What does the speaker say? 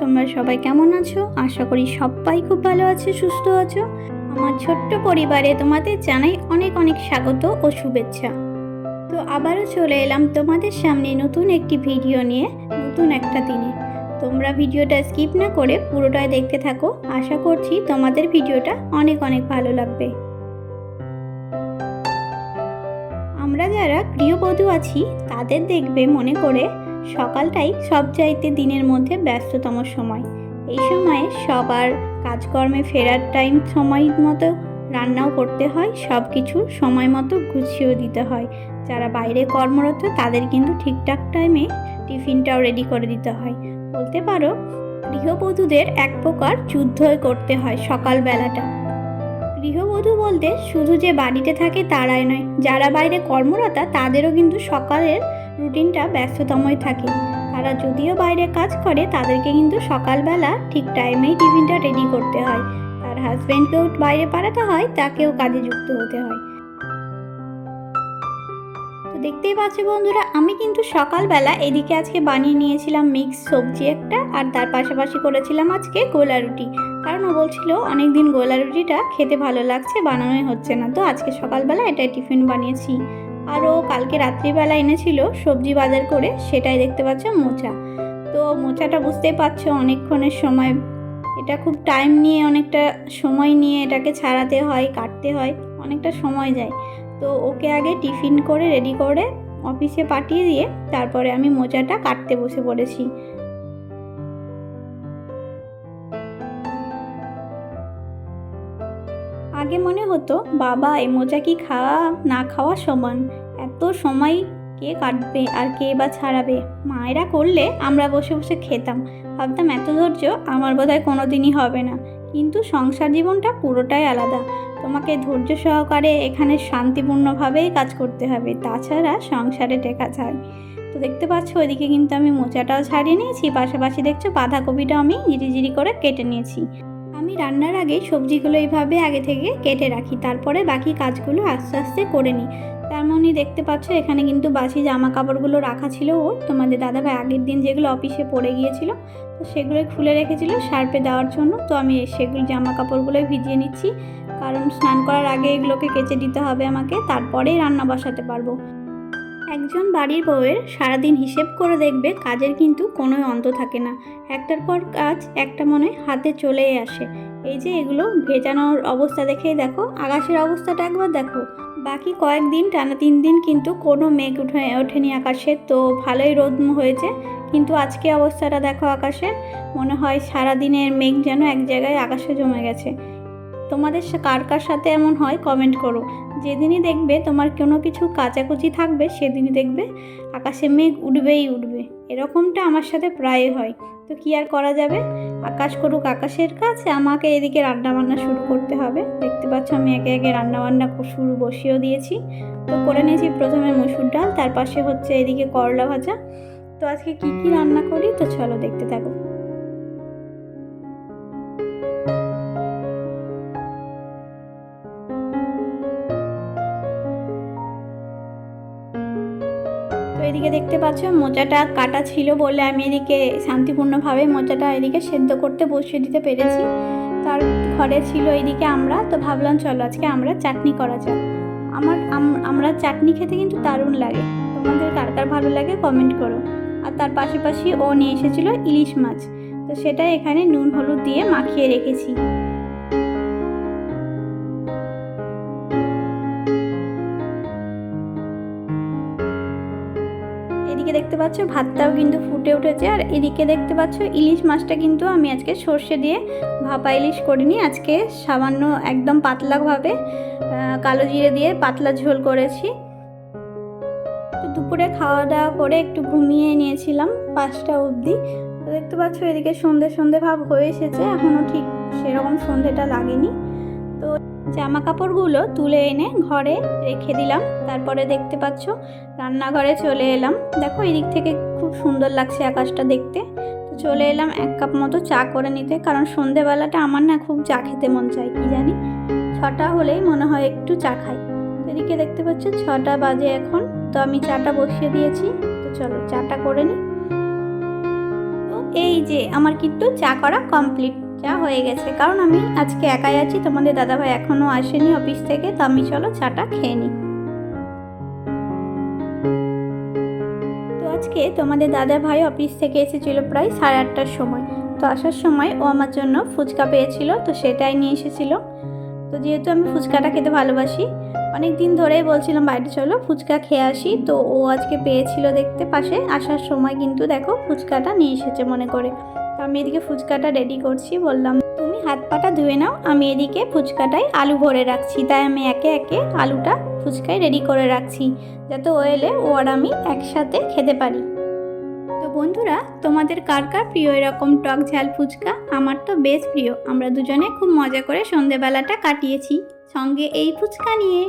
তোমরা সবাই কেমন আছো? আশা করি সবাই খুব ভালো আছে, সুস্থ আছো। আমার ছোট্ট পরিবারে তোমাদের জানাই অনেক অনেক স্বাগত ও শুভেচ্ছা। তো আবারও চলে এলাম তোমাদের সামনে নতুন একটি ভিডিও নিয়ে, নতুন একটা দিনে। তোমরা ভিডিওটা স্কিপ না করে পুরোটাই দেখতে থাকো। আশা করছি তোমাদের ভিডিওটা অনেক অনেক ভালো লাগবে। আমরা যারা গৃহবধূ আছি, তাদের দেখবে মনে করে সকালটাই সব চাইতে দিনের মধ্যে ব্যস্ততম সময়। এই সময়ে সবার কাজকর্মে ফেরার টাইম সময় মতো রান্নাও করতে হয় সব কিছু সময় মতো গুছিয়েও দিতে হয়। যারা বাইরে কর্মরত তাদের কিন্তু ঠিকঠাক টাইমে টিফিনটাও রেডি করে দিতে হয়। বলতে পারো, গৃহবধূদের এক প্রকার যুদ্ধই করতে হয় সকালবেলাটা। গৃহবধূ বলতে শুধু যে বাড়িতে থাকে তারাই নয়, যারা বাইরে কর্মরতা তাদেরও কিন্তু সকালের রুটিনটা ব্যস্ততময় থাকে। তারা যদিও বাইরে কাজ করে, তাদেরকে কিন্তু সকালবেলা ঠিক টাইমেই টিফিনটা রেডি করতে হয়। তার হাজব্যান্ডকেও বাইরে পাঠাতে হয়, তাকেও কাজে যুক্ত হতে হয়। তো দেখতেই পাচ্ছি বন্ধুরা, আমি কিন্তু সকালবেলা এদিকে আজকে বানিয়ে নিয়েছিলাম মিক্স সবজি একটা, আর তার পাশাপাশি করেছিলাম আজকে গোলা রুটি। কারণ ও বলছিল অনেক দিন গোলা রুটিটা খেতে ভালো লাগছে, বানানোই হচ্ছে না। তো আজকে সকালবেলা এটা টিফিন বানিয়েছি। আর ও কালকে রাত্রিবেলা এনেছিল সবজি বাজার করে, সেটাই দেখতে পাচ্ছ মোচা। তো মোচাটা বুঝতেই পারছ অনেকক্ষণের সময়। এটা খুব টাইম নিয়ে, অনেকটা সময় নিয়ে এটাকে ছাড়াতে হয়, কাটতে হয়, অনেকটা সময় যায়। তো ওকে আগে টিফিন করে রেডি করে অফিসে পাঠিয়ে দিয়ে তারপরে আমি মোচাটা কাটতে বসে পড়েছি। আগে মনে হতো, বাবা, এই মোচা কি খাওয়া, না খাওয়া সমান? এত সময় কে কাটবে আর কে বা ছাড়াবে? মায়েরা করলে আমরা বসে বসে খেতাম। ভাবতাম, এত ধৈর্য আমার বোধহয় কোনো দিনই হবে না। কিন্তু সংসার জীবনটা পুরোটাই আলাদা। তোমাকে ধৈর্য সহকারে এখানে শান্তিপূর্ণভাবেই কাজ করতে হবে, তাছাড়া সংসারে টেকা যায় তো দেখতে পাচ্ছ, ওইদিকে কিন্তু আমি মোচাটাও ছাড়িয়ে নিয়েছি, পাশাপাশি দেখছ, বাঁধাকপিটাও আমি জিরি জিরি করে কেটে নিয়েছি। আমি রান্নার আগে সবজিগুলো এইভাবে আগে থেকে কেটে রাখি, তারপরে বাকি কাজগুলো আস্তে আস্তে করে নিই। তার মানে দেখতে পাচ্ছ, এখানে কিন্তু বাসি জামা কাপড়গুলো রাখা ছিল ওর তোমাদের দাদাভাই আগের দিন যেগুলো অফিসে পড়ে গিয়েছিল, তো সেগুলো খুলে রেখেছিল শার্পে দেওয়ার জন্য। তো আমি সেগুলো জামা কাপড়গুলোই ভিজিয়ে নিচ্ছি, কারণ স্নান করার আগে এগুলোকে কেচে দিতে হবে আমাকে, তারপরেই রান্না বসাতে পারব। একজন বাড়ির বউয়ের সারাদিন হিসেব করে দেখবে কাজের কিন্তু কোনো অন্ত থাকে না। একটার পর কাজ, একটা মনে হাতে চলেই আসে। এই যে এগুলো ভেজানোর অবস্থা দেখেই দেখো, আকাশের অবস্থাটা একবার দেখো। বাকি কয়েকদিন, টানা তিন দিন কিন্তু কোনো মেঘ উঠে, ওঠেনি আকাশে। তো ভালোই রোদ হয়েছে, কিন্তু আজকে অবস্থাটা দেখো আকাশের মনে হয় সারাদিনের মেঘ যেন এক জায়গায় আকাশে জমে গেছে। তোমাদের কার কার সাথে এমন হয় কমেন্ট করো। যেদিনই দেখবে তোমার কোনো কিছু কাচাকুচি থাকবে, সেদিনই দেখবে আকাশে মেঘ উঠবেই উঠবে। এরকমটা আমার সাথে প্রায় হয়। তো কি আর করা যাবে? আকাশ করুক আকাশের কাছে আমাকে এদিকে রান্না বান্না শুরু করতে হবে। দেখতে পাচ্ছ আমি একে একে রান্না বান্না শুরু বসিয়েও দিয়েছি। তো করে নিয়েছি প্রথমে মসুর ডাল, তার পাশে হচ্ছে এদিকে করলা ভাজা। তো আজকে কি কি রান্না করি? তো চলো দেখতে থাকো। এদিকে দেখতে পাচ্ছ, মোচাটা কাটা ছিল বলে আমি এদিকে শান্তিপূর্ণভাবে মোচাটা এদিকে সেদ্ধ করতে বসিয়ে দিতে পেরেছি। তার ঘরে ছিল এদিকে আমরা, তো ভাবলাম চলো আজকে আমরা চাটনি করা যাক। আমার আমরা চাটনি খেতে কিন্তু দারুণ লাগে। তোমাদের কার কার ভালো লাগে কমেন্ট করো। আর তার পাশাপাশি ও নিয়ে এসেছিল ইলিশ মাছ। তো সেটা এখানে নুন, হলুদ দিয়ে মাখিয়ে রেখেছি। এদিকে দেখতে পাচ্ছ, ভাতটাও কিন্তু ফুটে উঠেছে। আর এদিকে দেখতে পাচ্ছ, ইলিশ মাছটা কিন্তু আমি আজকে সর্ষে দিয়ে ভাপা ইলিশ করিনি। আজকে সামান্য একদম পাতলাভাবে কালো জিরে দিয়ে পাতলা ঝোল করেছি। দুপুরে খাওয়া দাওয়া করে একটু ঘুমিয়ে নিয়েছিলাম পাঁচটা অবধি। দেখতে পাচ্ছ, এদিকে সন্ধে সন্ধে ভাব হয়ে এসেছে। এখনও ঠিক সেরকম সন্ধেটা লাগেনি। জামা কাপড়গুলো তুলে এনে ঘরে রেখে দিলাম। তারপরে দেখতে পাচ্ছ, রান্নাঘরে চলে এলাম। দেখো, এদিক থেকে খুব সুন্দর লাগছে আকাশটা দেখতে। তো চলে এলাম এক কাপ মতো চা করে নিতে, কারণ সন্ধেবেলাটা আমার না খুব চা খেতে মন চায়, কি জানি? ছটা হলেই মনে হয় একটু চা খাই। এদিকে দেখতে পাচ্ছ, ছটা বাজে এখন। তো আমি চাটা বসিয়ে দিয়েছি। তো চলো, চাটা করে নিই তো এই যে, আমার কিন্তু চা করা কমপ্লিট। চা হয়ে গেছে। কারণ আমি আজকে একাই আছি, তোমাদের দাদাভাই এখনও আসেনি অফিস থেকে, তো আমি চলো চাটা খেয়ে নিই তো আজকে তোমাদের দাদা ভাই অফিস থেকে এসেছিল প্রায় সাড়ে আটটার সময়। তো আসার সময় ও আমার জন্য ফুচকা পেয়েছিল, তো সেটাই নিয়ে এসেছিল। তো যেহেতু আমি ফুচকাটা খেতে ভালোবাসি অনেক দিন ধরেই বলছিলাম বাইরে চলো ফুচকা খেয়ে আসি। তো ও আজকে পেয়েছিল দেখতে পাশে, আসার সময় কিন্তু দেখো ফুচকাটা নিয়ে এসেছে মনে করে। আমি এদিকে ফুচকাটা রেডি করছি, বললাম, তুমি হাত পাটা ধুয়ে নাও, আমি এদিকে ফুচকাটায় আলু ভরে রাখছি। তাই আমি একে একে আলুটা ফুচকায় রেডি করে রাখছি, যাতে ও এলে ও আর আমি একসাথে খেতে পারি। তো বন্ধুরা, তোমাদের কার কার প্রিয় এরকম টক ঝাল ফুচকা? আমার তো বেশ প্রিয়। আমরা দুজনে খুব মজা করে সন্ধেবেলাটা কাটিয়েছি। সঙ্গে এই ফুচকা নিয়ে।